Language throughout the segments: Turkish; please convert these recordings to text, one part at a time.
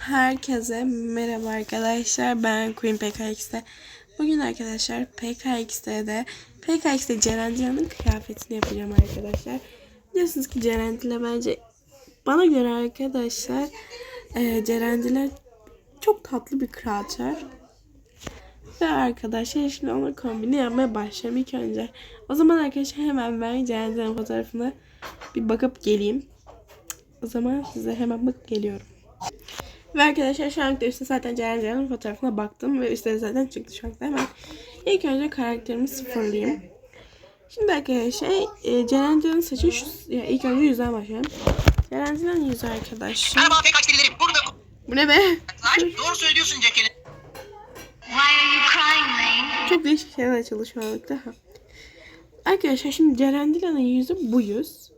Herkese merhaba arkadaşlar. Ben Queen PKX'de. Bugün arkadaşlar PKX'de de PKX'de Ceren Dilan'ın kıyafetini yapacağım arkadaşlar. Biliyorsunuz ki Ceren Dilan bence bana göre arkadaşlar e, Ceren Dilan çok tatlı bir kreatör. Ve arkadaşlar şimdi onun kombini yapmaya başlayalım ilk önce. O zaman arkadaşlar hemen ben Ceren Dilan'ın fotoğrafına bir bakıp geleyim. O zaman size hemen bakıp geliyorum. Ve arkadaşlar şu an üstte zaten Ceren Ceren'in fotoğrafına baktım ve üstte zaten çıktı şu anda hemen. İlk önce karakterimi sıfırlayayım. Şimdi arkadaşlar e, Ceren Ceren'in saçı şu, ya ilk önce yüzden başlayalım. Ceren Ceren'in yüzü arkadaşlar. Merhaba PKX delilerim. Burada Bu ne be? Doğru söylüyorsun Cekel'in. Çok değişik şeyler çalışmamakta. Ha. Arkadaşlar şimdi Ceren Dilan'ın yüzü bu yüz.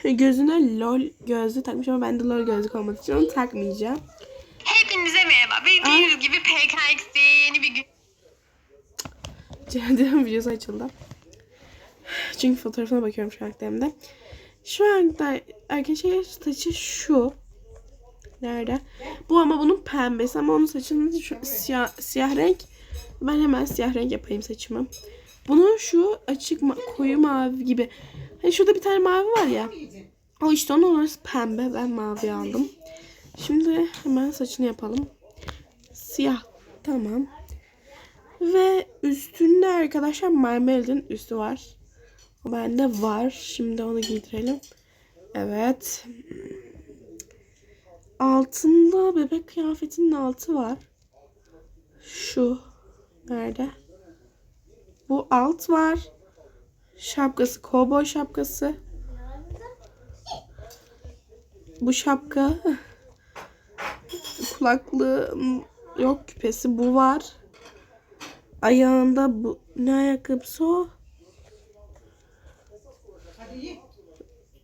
Gözüne lol gözlüğü takmış ama ben de lol gözlük olmadığı için onu takmayacağım. Hepinize merhaba. Bildiğiniz gibi PKX diye yeni bir gün. Cehennem videosu açıldı. Çünkü fotoğrafına bakıyorum şu aktarımda. Şu anda arkadaşlar saçı şu. Nerede? Bu ama bunun pembesi ama onun saçının şu siyah, siyah renk. Ben hemen siyah renk yapayım saçımı. Bunun şu açık ma- koyu mavi gibi. Hani şurada bir tane mavi var ya. O işte onun orası pembe. Ben mavi aldım. Şimdi hemen saçını yapalım. Siyah. Tamam. Ve üstünde arkadaşlar Marmelad'ın üstü var. O bende var. Şimdi onu giydirelim. Evet. Altında bebek kıyafetinin altı var. Şu. Nerede? Bu alt var. Şapkası, kovboy şapkası. Bu şapka. Kulaklığı yok küpesi bu var. Ayağında bu ne ayakkabısı o?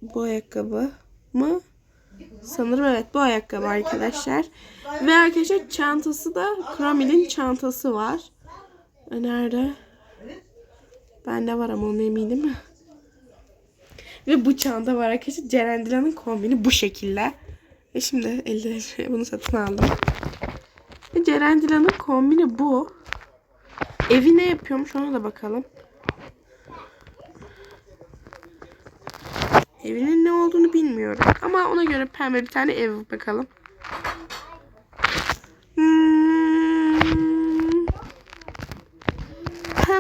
Bu ayakkabı mı? Sanırım evet bu ayakkabı arkadaşlar. Ve arkadaşlar çantası da Chrome'nin çantası var. Nerede? Bende var ama onu eminim. Ve bu çanta var arkadaşlar. Ceren Dilan'ın kombini bu şekilde. Ve şimdi elde bunu satın aldım. Ve Ceren Dilan'ın kombini bu. Evi ne yapıyormuş ona da bakalım. Evinin ne olduğunu bilmiyorum. Ama ona göre pembe bir tane ev bakalım.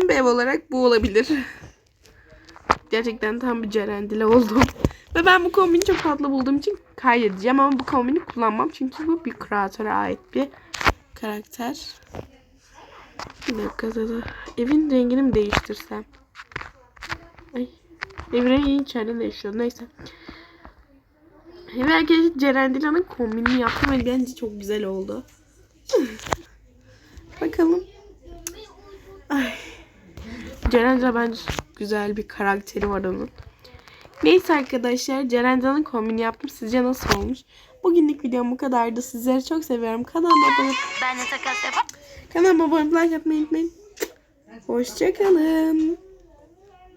Pembe ev olarak bu olabilir. Gerçekten tam bir cerendile oldum. Ve ben bu kombini çok tatlı bulduğum için kaydedeceğim. Ama bu kombini kullanmam. Çünkü bu bir kreatöre ait bir karakter. Bir dakika da da. Evin rengini mi değiştirsem? Ay. Evin rengi içeriden değişiyor. Neyse. Ve arkadaşlar Ceren Dilan'ın kombinini yaptım ve bence çok güzel oldu. Bakalım. Ay. Ceren Dilan bence güzel bir karakteri var onun. Neyse arkadaşlar Ceren Dilan'ın kombini yaptım. Sizce nasıl olmuş? Bugünlük videom bu kadardı. Sizleri çok seviyorum. Kanalıma abone Ben de takas yapar. Kanalıma abone like yapmayı unutmayın. Hoşçakalın.